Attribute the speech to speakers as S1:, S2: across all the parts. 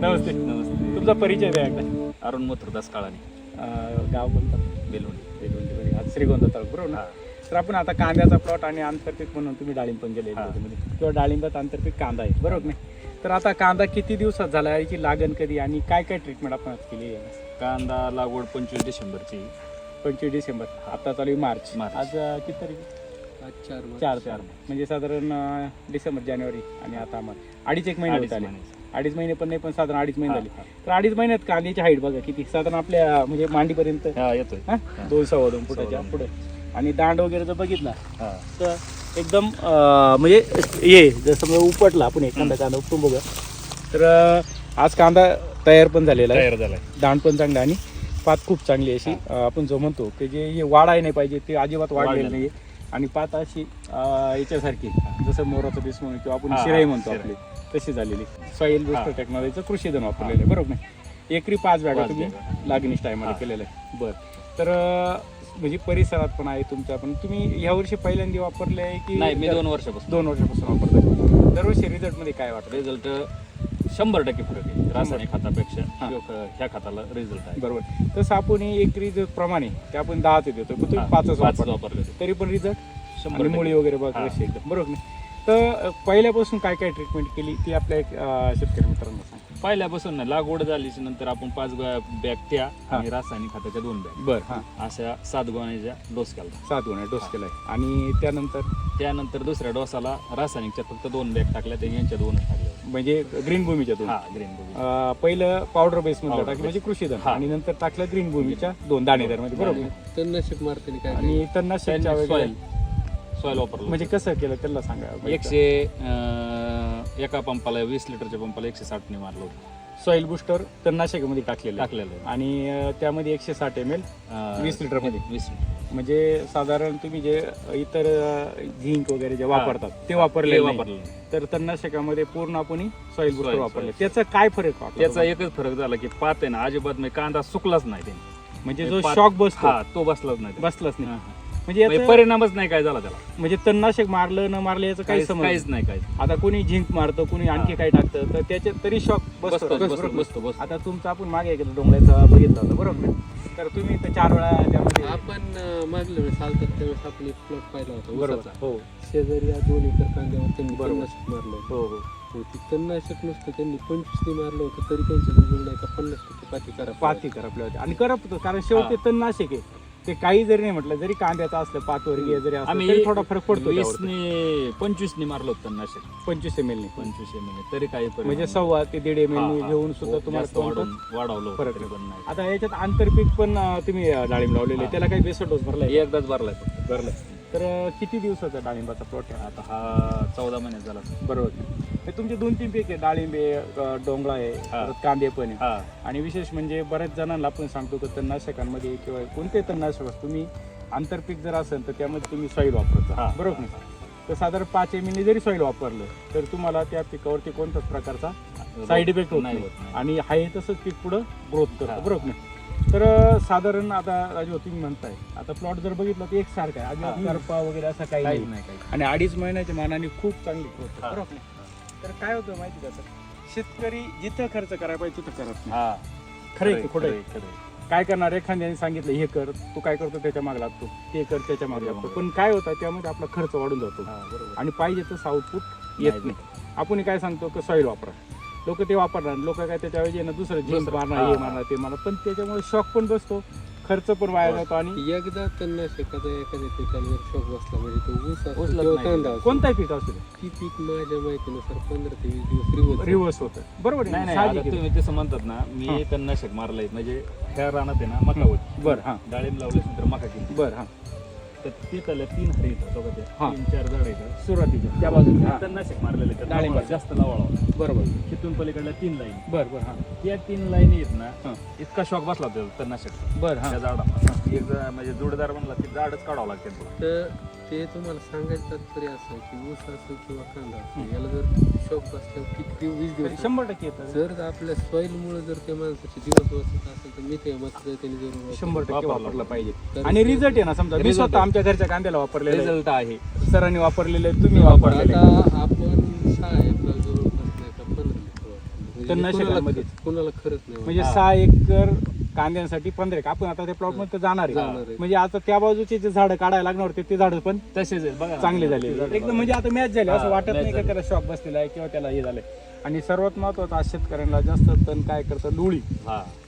S1: नमस्ते.
S2: नमस्ते
S1: तुमचा परिचय द्या एकदा.
S2: अरुण मथुरदास काळाने
S1: अं, गाव कोणतं?
S2: बेलवंडी.
S1: बेलवंडी. आज श्रीगोंदा तालुका बरोबर ना? तर आपण आता कांद्याचा प्लॉट आणि आंतरपीक म्हणून तुम्ही डाळिंब पण गेले
S2: हा.
S1: त्याच्यामध्ये किंवा डाळिंबात आंतरपीक कांदा आहे बरोबर नाही? तर आता कांदा किती दिवसात झाला याची लागण कधी आणि काय काय ट्रीटमेंट आपण आज केली आहे?
S2: कांदा लागवड पंचवीस डिसेंबरची.
S1: पंचवीस डिसेंबर. आता चालू आहे मार्च.
S2: मार्च.
S1: आज अं, किती तारीख चार चार म्हणजे साधारण अं, डिसेंबर जानेवारी आणि आता मार्च. अडीच एक महिने होत आले.
S2: महिने.
S1: अडीच महिने पण नाही पण साधारण अडीच महिने झाले. तर अडीच महिन्यात कांद्याची हाईट बघा किती साधारण आपल्या म्हणजे मांडीपर्यंत.
S2: येतोय.
S1: हा? दोन सव्वा दोन फुटाच्या. पुढे. आणि दांड वगैरे जर बघितला तर एकदम म्हणजे ये जसं म्हणजे उपटला आपण एखादा कांदा उपटून बघा तर आज कांदा तयार पण झालेला आहे.
S2: तयार झालाय.
S1: दांड पण चांगला आणि पात खूप चांगली आहे अशी. आपण जो म्हणतो की जे हे वाढाय नाही पाहिजे ते अजिबात वाढलेलं
S2: वाढलेलं
S1: नाही. आणि पात अशी अं, याच्यासारखी जसं मोराचं बीस म्हणून किंवा आपण
S2: हा,
S1: शिराई म्हणतो
S2: शिराई.
S1: आपली तशी झालेली सॉईल. बुस्टर टेक्नॉलॉजीचं कृषी धन वापरलेलं आहे बरोबर नाही एकरी पाच बॅगा
S2: पाच
S1: तुम्ही
S2: बॅगा.
S1: लागणीच टायमाला
S2: हा.
S1: केलेलं आहे बरं तर अं, म्हणजे परिसरात पण आहे तुमच्या पण तुम्ही या वर्षी पहिल्यांदा वापरले आहे की
S2: नाही मी दोन वर्षापासून
S1: दोन वर्षापासून वापरताय दरवर्षी रिझल्टमध्ये काय वाटतं
S2: रिझल्ट शंभर टक्के फरक आहे. रासायनिक खतापेक्षा
S1: हा.
S2: किंवा ह्या खताला रिझल्ट आहे.
S1: बरोबर. तसं आपण हे एकरी जो प्रमाणे ते आपण दहाच देतो पण तुम्ही
S2: हा,
S1: पाचच
S2: पाच
S1: वापरले
S2: वापरले होते.
S1: तरी पण रिझल्ट?
S2: शंभर
S1: आणि
S2: टक्के.
S1: मुळी वगैरे बघ
S2: हा.
S1: एकदम. बरोबर तर अं, पहिल्यापासून काय काय ट्रीटमेंट केली ती आपल्या एक, अं, शेतकरी मित्रांना सांग.
S2: पहिल्यापासून ना लागवड झालीच्या नंतर आपण पाच बॅग त्या
S1: हा.
S2: आणि रासायनिक खताच्या दोन बॅग.
S1: बर हा.
S2: अशा सात गोण्याच्या डोस केला.
S1: सात गुन्हा डोस केलाय. आणि त्यानंतर?
S2: त्यानंतर दुसऱ्या डोसाला रासायनिकच्या फक्त दोन बॅग टाकल्या ते यांच्या दोनच टाकल्या.
S1: म्हणजे ग्रीन भूमीच्या दोन.
S2: हा ग्रीन
S1: अं, पहिलं पावडर बेस मध्ये
S2: Powder
S1: टाकलं. म्हणजे कृषी धन.
S2: हा.
S1: आणि नंतर टाकलं ग्रीन भूमीच्या दोन दाणेदारमध्ये बरोबर?
S3: तणनाशक मारताना काय
S1: आणि तणनाशकच्या वगैरे.
S2: सॉइल सॉइल वापरलं
S1: म्हणजे कसं केलं त्याला सांगा
S2: एकशे अं, एका पंपाला वीस लिटरच्या पंपाला एकशे साठने मारलं होतं.
S1: सॉइल बुस्टर तणनाशकामध्ये टाकलेलं आहे.
S2: टाकलेलं आहे.
S1: आणि अं, त्यामध्ये एकशे साठ एम एल
S2: अं,
S1: वीस लिटरमध्ये?
S2: वीस लिटर
S1: म्हणजे साधारण तुम्ही जे इतर झिंक वगैरे जे. वापरतात ते
S2: ते
S1: वापरले
S2: वापरलं
S1: तर तणनाशकामध्ये पूर्ण आपण सॉइल बुस्टर
S2: Soil,
S1: वापरले
S2: soil.
S1: त्याचा काय फरक
S2: त्याचा
S1: तुम्हाला?
S2: एकच फरक झाला की पात आहे ना अजिबात म्हणजे कांदा सुकलाच नाही त्याने
S1: म्हणजे जो
S2: पात-
S1: शॉक बसतो
S2: हा तो बसलाच नाही त्याने.
S1: बसलाच नाही
S2: हा, हा.
S1: म्हणजे
S2: म्हणजे
S1: याचं-
S2: परिणामच नाही काय झाला त्याला
S1: म्हणजे तणनाशक मारलं न मारलं याचं काही
S2: काहीच
S1: समज
S2: काहीच नाही काय
S1: आता कोणी झिंक मारतं कोणी आणखी. काय टाकतं तर त्याच्यात तरी शॉक बसतो
S2: बसतो बसतो
S1: ना?
S2: बसतो बसतो
S1: आता तुमचं आपण मागे एकदा डोंगळ्याचा बघितला होता बरोबर ना? तर तुम्ही तर चार वेळा त्यामध्ये
S3: आपण अं, मागल्या वेळेस चालतात त्यावेळेस आपण एक प्लॉट पाहिला होता
S1: बरोबर
S3: ऊसाचा.
S1: हो
S3: शेजारी या दोन एकर कांद्यावर त्यांनी
S1: बरोबर.
S3: तणनाशक मारलं होतं.
S1: हो हो
S3: हो, ते तणनाशक नसतं त्यांनी पंचवीसने मारलं होतं तरी त्यांच्या रिझल्ट नाही का पन्नास टक्के पाती करा
S1: पाती करपल्या होत्या आणि करपतो कारण शेवटी. तणनाशक आहे ते काही जरी नाही म्हटलं जरी कांद्याचं असलं पातवर्गीय जरी असलं तरी थोडा फरक पडतो त्यावरती.
S2: वीसने पंचवीसने मारलं होतं नाशिक
S1: पंचवीस एम एल
S2: पंचवीस एम तरी काही परिणाम
S1: म्हणजे
S2: नाही.
S1: सव्वा ते दीड एम एल
S2: हा.
S1: घेऊन सुद्धा तुम्हाला
S2: जास्त
S1: कोणतं-
S2: वाढवून वाढवलं होतं
S1: फरक
S2: तरी पण नाही.
S1: आता याच्यात आंतरपीक पण अं, तुम्ही अं, डाळिंब लावलेले. त्याला काही बेसट डोस भरलाय
S2: एकदाच भरलाय फक्त.
S1: भरलाय. तर किती दिवसाचा डाळिंबाचा प्लॉट आहे?
S2: आता हा चौदा महिन्यात झाला.
S1: बरोबर. हे तुमचे दोन तीन पीक आहे डाळिंब डोंगळा आहे. परत कांदे पण आहे.
S2: हा.
S1: आणि विशेष म्हणजे बऱ्याच जणांना आपण सांगतो की तणनाशकांमध्ये किंवा कोणते तणनाशक असो, तुम्ही आंतरपीक जर असेल तर त्यामध्ये तुम्ही सॉईल वापरता.
S2: हा.
S1: बरोबर ना? तर साधारण पाच एम जरी सॉईल वापरलं तर तुम्हाला त्या पिकावरती कोणत्याच प्रकारचा साईड इफेक्ट होत
S2: नाही
S1: नाही.
S2: होत नाही.
S1: आणि आहे तसंच पीक पुढं ग्रोथ
S2: हा.
S1: करतं बरोबर ना? तर साधारण आता राजू तुम्ही म्हणताय. आता प्लॉट जर बघितला तर एक सारखा आहे. अजिबात करपा वगैरे असं काही
S2: काहीच
S1: नाही.
S2: काही
S1: आणि अडीच महिन्याच्या मानाने खूप चांगली
S2: हा.
S1: बरोबर? तर काय होतं माहिती का सर? शेतकरी जिथं खर्च करायला पाहिजे तिथं करत नाही.
S2: हा.
S1: खरं आहे की खोटं आहे? काय करणार? एखाद्याने सांगितलं हे कर तू काय करतो त्याच्यामागे लागतो ते कर त्याच्यामागे लागतो. पण काय होतं त्यामध्ये आपला खर्च वाढून जातो. आणि पाहिजे तसं आउटपुट येत
S2: नाही.
S1: नाही. आपण काय सांगतो की सॉईल वापरा. लोक ते वापरणार लोक काय त्याच्याऐवजी ना दुसरं
S2: दुसरं,
S1: मारणार
S2: हा.
S1: हे. मारणार ते मारणार पण त्याच्यामुळे शॉक पण बसतो खर्च पण वाया. जातो आणि
S3: एकदा तणनाशकाचा एखाद्या पिकाला जर शॉक बसला म्हणजे तो ऊस असो किंवा. कांदा असो,
S1: कोणताही पीक असू दे.
S3: ती पीक माझ्या माहितीनुसार पंधरा ते वीस दिवस रिवर्स
S1: रिव्हर्स होतं. बरोबर
S2: नाही
S1: आहे.
S2: नाही
S1: साहजिक
S2: आता
S1: आहे.
S2: तुम्ही तसं म्हणतात ना. मी तणनाशक मारलंय. म्हणजे ह्या रानात आहे ना मका होती.
S1: बरं हा.
S2: डाळिंब लावल्यानंतर मका केली.
S1: बरं हा.
S2: तीन हरी येतात बघा ते
S1: हा.
S2: तीन चार झाड
S1: त्या बाजूला हा.
S2: तणनाशक मारलेले आहेत. लावळा, जास्त लावळा
S1: बरोबर.
S2: तिथून पलीकडल्या तीन लाईन
S1: बरं बरं हा.
S2: त्या तीन लाईन आहेत ना
S1: हा.
S2: इतका शॉक बसला होता तणनाशक
S1: बरं हा.
S2: त्या झाडाला. एक म्हणजे जोडदार म्हणला ते झाडच काढावं लागते.
S3: तर ते तुम्हाला सांगायचं तात्पर्य असं की ऊस असेल किंवा कांदा याला जर शॉक बसल्यावर किती वीस दिवस
S1: शंभर टक्के येतं
S3: जर आपल्या सॉईल मुळे जर त्या माणसाचे दिवस वाचत असेल तर मी ते मत त्यांनी जरूर.
S1: शंभर टक्के
S2: वापरलं
S1: वापरलं पाहिजे आणि रिझल्ट आहे ना समजा मी स्वतः. आमच्या घरच्या कांद्याला वापरलेलं आहे.
S2: रिझल्ट आहे
S1: सरांनी वापरलेले आहे, तुम्ही वापरलेले आहे.
S3: आता आपण सहा जवळपास नाही का पंधरा लिटर वापरलं.
S1: तणनाशकांमध्ये
S3: कुणाला- कुणाला खरंच नाही
S1: म्हणजे सहा एकर कांद्यांसाठी पंधरा एकर आपण आता त्या प्लॉटमध्ये जाणार आहे. म्हणजे आता त्या बाजूचे जे झाडं काढायला लागणार होते ते झाडं पण
S2: तसेच आहेत, बघा. ना.
S1: चांगले झाले. एकदम म्हणजे आता मॅच झाले. असं वाटत नाही का. त्याला शॉक बसलेला आहे किंवा त्याला हे झालंय. आणि सर्वात महत्वाचं आज शेतकऱ्यांना जास्त तण काय करतं? लुळी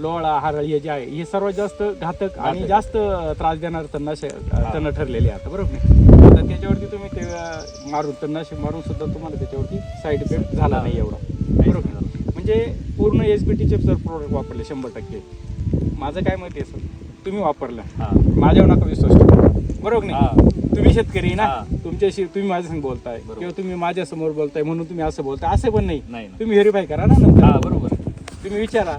S1: लोळा हरळ हे जे आहे हे सर्वात जास्त घातक आणि. जास्त त्रास देणार तण ठरलेले आहे आता बरोबर आता त्याच्यावरती तुम्ही ते मारून तणनाशक मारून सुद्धा तुम्हाला त्याच्यावरती साईड इफेक्ट झाला नाही एवढा. बरोबर? म्हणजे पूर्ण एस बी टीचे जर प्रोडक्ट वापरले शंभर टक्के. माझं काय मत आहे सर? तुम्ही वापरलं.
S2: हा.
S1: माझ्यावर नका विश्वास बरोबर
S2: हा.
S1: नाही? तुम्ही शेतकरी ना. तुमच्याशी तुम्ही माझ्यासंग बोलताय. किंवा तुम्ही माझ्यासमोर बोलताय म्हणून तुम्ही असं बोलताय असं पण नाही. तुम्ही व्हेरीफाय करा ना नंतर.
S2: हा बरोबर.
S1: तुम्ही विचारा.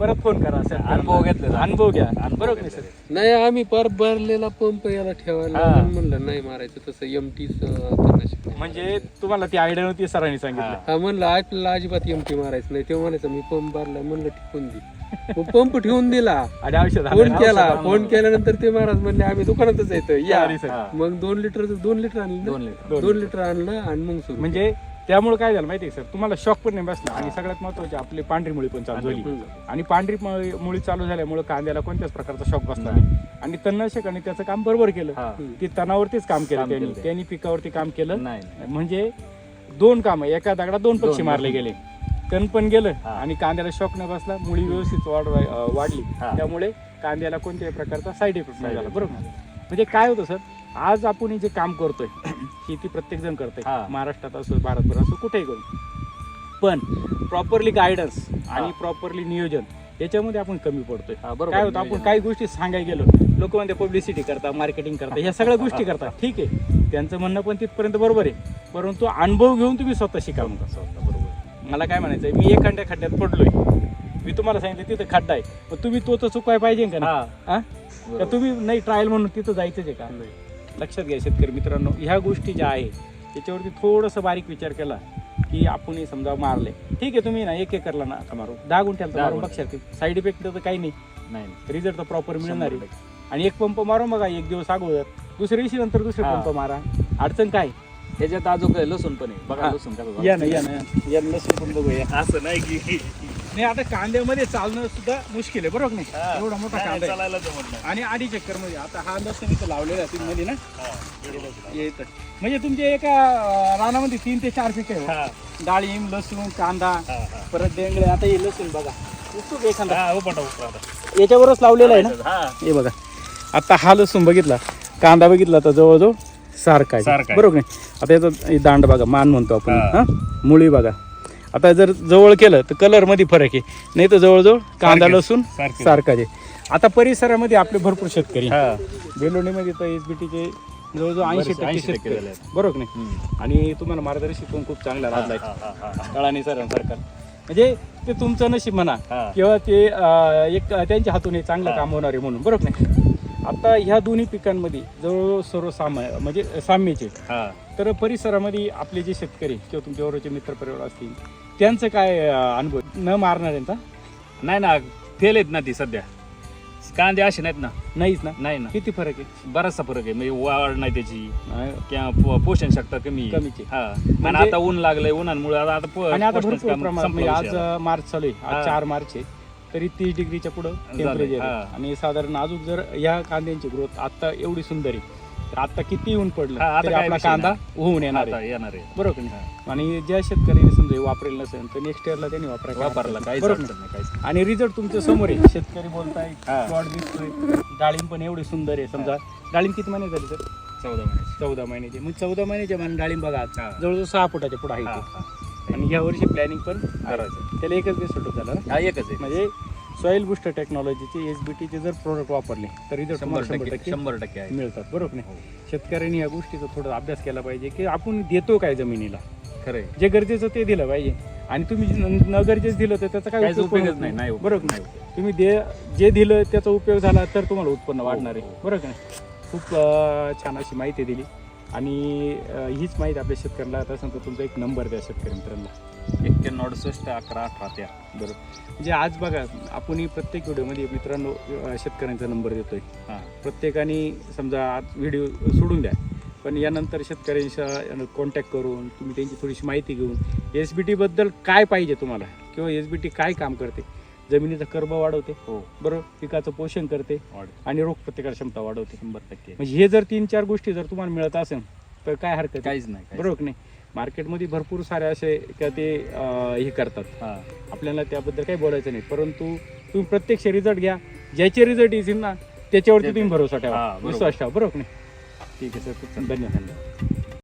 S1: परत फोन करा सर.
S2: अनुभव घेतलेला.
S1: अनुभव घ्या. बरोबर नाही. सर?
S3: नाही आम्ही पर भरलेला पंप याला ठेवायला
S2: हा.
S3: म्हणलं नाही मारायचं तसं एम टी
S1: म्हणजे तुम्हाला ती आयडिया नव्हती सरांनी सांगितलं
S2: हा.
S3: म्हणलं आपल्याला अजिबात एम टी मारायचं नाही तेव्हा म्हणायचं मी पंप भरला म्हणलं ठेवून दे मग पंप ठेवून दिला
S1: आणि औषध
S3: फोन
S1: आलं.
S3: केला फोन केल्यानंतर ते महाराज म्हणले आम्ही दुकानातच येतो या.
S2: हा.
S3: मग दोन लिटर दोन लिटर आणलं
S2: दोन? लिटर
S3: दोन लिटर आणलं आणि मग सुरू
S1: म्हणजे त्यामुळे काय झालं माहिती आहे सर तुम्हाला शॉक पण नाही बसला आणि सगळ्यात महत्त्वाचे आपली पांढरी मुळी पण चालू झाली. आणि पांढरी मुळी चालू झाल्यामुळे कांद्याला कोणत्याच प्रकारचा शॉक बसला नाही आणि तणनाशक आणि त्याचं काम बरोबर केलं ती तणावरतीच काम केलं त्यांनी. त्यांनी पिकावरती काम केलं. म्हणजे दोन कामं एका दगडात दोन पक्षी मारले गेले तण पण गेलं. आणि कांद्याला शॉक नाही बसला मुळी व्यवस्थित वाढ वाढली. त्यामुळे कांद्याला कोणत्याही प्रकारचा साईड इफेक्ट नाही झाला. बरोबर ना? म्हणजे काय होतं सर आज आपण हे जे काम करतोय शेती प्रत्येक जण करतोय
S2: हा.
S1: महाराष्ट्रात असो भारतभर असो कुठेही करू. पण प्रॉपरली गायडन्स आणि. प्रॉपरली नियोजन याच्यामध्ये आपण कमी पडतोय.
S2: हा.
S1: काय होतं आपण. काही गोष्टी सांगायला गेलो लोक म्हणते पब्लिसिटी करतात मार्केटिंग करतात ह्या सगळ्या गोष्टी करतात. ठीक आहे. त्यांचं म्हणणं पण तिथपर्यंत बरोबर आहे. परंतु अनुभव घेऊन तुम्ही स्वतः शिका
S2: बरोबर.
S1: मला काय म्हणायचं आहे मी एखाद्या खड्ड्यात पडलोय. मी तुम्हाला सांगितलं तिथं खड्डा आहे. मग तुम्ही तो तर चुकवाय पाहिजे का ना तुम्ही नाही ट्रायल म्हणून तिथं जायचंच आहे का? लक्षात घ्या शेतकरी मित्रांनो ह्या गोष्टी ज्या आहे त्याच्यावरती थोडंसं बारीक विचार केला की आपण हे समजा मारले. ठीक आहे तुम्ही ना एक एकरला ना का मारू. दहा गुंठ्याला मारून बघशाल साईड इफेक्ट तर काही नाही.
S2: नाही
S1: रिझल्ट तर प्रॉपर मिळणार आहे. आणि एक पंप मारून बघा एक दिवस अगोदर. दुसऱ्या दिवशी नंतर दुसरे. पंप मारा. अडचण काय?
S2: त्याच्यात अजून काय? लसूण पण आहे. बघा. लसूण
S1: या ना या ना. या लसूण पण बघूया.
S2: असं नाही की
S1: नाही आता कांद्यामध्ये चालणं सुद्धा मुश्किल आहे बरोबर नाही? एवढा मोठा कांदा आहे.
S2: चालायला जमत नाही.
S1: आणि अडीच एकरमध्ये आता हा लसूण इथं लावलेला आहे मध्ये ना?
S2: हा,
S1: म्हणजे तुमच्या एका अं, रानामध्ये तीन ते चार पिकं
S2: हा,
S1: डाळिंब लसूण कांदा
S2: हा, हा.
S1: परत डेंगळे आता हे लसूण बघा. उत्सुक एखादा.
S2: हा.
S1: याच्यावरच लावलेला आहे ना?
S2: हा,
S1: हे बघा. आता हा लसूण बघितला. कांदा बघितला तर जवळजवळ सारखा आहे. बरोबर नाही? आता याचा हे दांड बघा मान म्हणतो आपण.
S2: हा.
S1: हा? मुळी बघा. आता जर जवळ केलं तर कलरमध्ये फरक आहे नाही तर जवळजवळ कांदा लसूण
S2: सारखेच.
S1: सारखाच आहे आता परिसरामध्ये आपले भरपूर शेतकरी
S2: हा.
S1: बेलोणीमध्ये तर एस बी टीचे जवळजवळ ऐंशी टक्के
S2: 80%
S1: शेतकरी. बरोबर नाही. आणि तुम्हाला मार्गदर्शक पण खूप चांगला लाभलाय
S2: हा, हा, हा, हा.
S1: कळाने सरांसारखा म्हणजे ते तुमचं नशीब म्हणा. किंवा ते एक त्यांच्या हातून चांगलं. काम होणार आहे म्हणून बरोबर नाही आता ह्या दोन्ही पिकांमध्ये जवळजवळ सर्व साम म्हणजे साम्यचे
S2: हा.
S1: तर परिसरामध्ये आपले जे शेतकरी किंवा तुमच्याबरोबरचे मित्रपरिवार असतील त्यांचं काय अनुभव? न मारणाऱ्यांचा
S2: नाही ना फेल आहेत ना ती सध्या. कांदे असे नाहीत ना.
S1: नाहीच ना?
S2: नाही ना.
S1: किती फरक आहे?
S2: बराचसा फरक आहे. म्हणजे वाढ नाही त्याची. किंवा पोषण शक्ती कमी आहे.
S1: कमीच. आहे.
S2: हा. आणि
S1: म्हणजे-
S2: आता ऊन लागलंय. उन्हामुळे आता आता
S1: आणि भरपूर प्रमाणात म्हणजे आज मार्च चालू आहे. आज चार मार्च आहे. तरी तीस डिग्रीच्या पुढं टेम्परेचर
S2: हा.
S1: आणि साधारण अजून जर या कांद्यांची ग्रोथ आता एवढी सुंदर आहे तर आता किती ऊन पडलं
S2: आता
S1: तरी
S2: काय
S1: आपला
S2: विषय
S1: कांदा. होऊन येणार
S2: आता
S1: आहे.
S2: येणार आहे.
S1: बरोबर की नाही? आणि ज्या शेतकऱ्यांनी समजा हे वापरेल नसेल तर नेक्स्ट इयरला त्यांनी वापरायला
S2: वापरला काहीच
S1: बरोबर
S2: अडचण नाही काहीच
S1: आणि रिझल्ट तुमच्यासमोर आहे. शेतकरी बोलताय
S2: हा.
S1: प्लॉट दिसतोय डाळिंब पण एवढी सुंदर आहे. समजा डाळिंब किती महिने झाले सर?
S2: चौदा महिन्याची
S1: चौदा महिन्याचे मग चौदा महिन्याच्या मान डाळिंब बघा.
S2: हा.
S1: जवळजवळ सहा फुटाच्या पुढे आहे ते.
S2: हा.
S1: आणि या वर्षी प्लॅनिंग पण आहे.
S2: करायचं.
S1: त्याला एकच सेटअप झाला ना?
S2: हा एकच आहे.
S1: म्हणजे सॉइल बुस्टर टेक्नॉलॉजीचे एस बी टीचे जर प्रोडक्ट वापरले तर रिझल्ट
S2: शंभर टक्के शंभर टक्के आहे.
S1: मिळतात बरोबर नाही?
S2: हो.
S1: शेतकऱ्यांनी या गोष्टीचा थोडा अभ्यास केला पाहिजे की आपण देतो काय जमिनीला?
S2: खरंय.
S1: जे गरजेचं ते दिलं पाहिजे. आणि तुम्ही जे न न गरजेचं दिलं तर त्याचा काय
S2: काहीच
S1: उपयोग
S2: उपयोगच नाही. नाही उपयोग,
S1: बरोबर
S2: नाही?
S1: तुम्ही दे जे दिलं त्याचा उपयोग झाला तर तुम्हाला उत्पन्न वाढणार आहे.
S2: हो.
S1: बरोबर का नाही? खूप अं, छान अशी माहिती दिली. आणि हीच माहिती आपल्या शेतकऱ्याला. आता सांगतो तुमचा एक नंबर द्या शेतकरी मित्रांना.
S2: एक्क्याण्णव अडुसष्ट अकरा अठरा त्या
S1: बरोबर. म्हणजे आज बघा आपण प्रत्येक व्हिडिओमध्ये मित्रांनो शेतकऱ्यांचा नंबर देतोय.
S2: हा.
S1: प्रत्येकाने समजा आज व्हिडिओ सोडून द्या. पण यानंतर शेतकऱ्यांच्या कॉन्टॅक्ट करून तुम्ही त्यांची थोडीशी माहिती घेऊन एस बी टीबद्दल काय पाहिजे तुम्हाला? किंवा एस बी टी काय काम करते? जमिनीचा कर्ब वाढवते.
S2: हो.
S1: बरोबर पिकाचं पोषण करते
S2: वाढ
S1: आणि रोगप्रतिकार क्षमता वाढवते.
S2: शंभर टक्के.
S1: म्हणजे हे जर तीन चार गोष्टी जर तुम्हाला मिळत असेल तर काय हरकत आहे?
S2: काहीच नाही काहीच
S1: बरोबर की नाही? मार्केटमध्ये भरपूर सारे असे का ते अं, हे करतात.
S2: हा.
S1: आपल्याला त्याबद्दल काही बोलायचं नाही. परंतु तुम्ही प्रत्यक्ष रिझल्ट घ्या. ज्याचे रिझल्ट येतील ना त्याच्यावरती तुम्ही भरोसा ठेवा.
S2: बरोबर.
S1: विश्वास ठेवा. बरोबर की नाही? ठीक आहे सर. खूप धन्यवाद.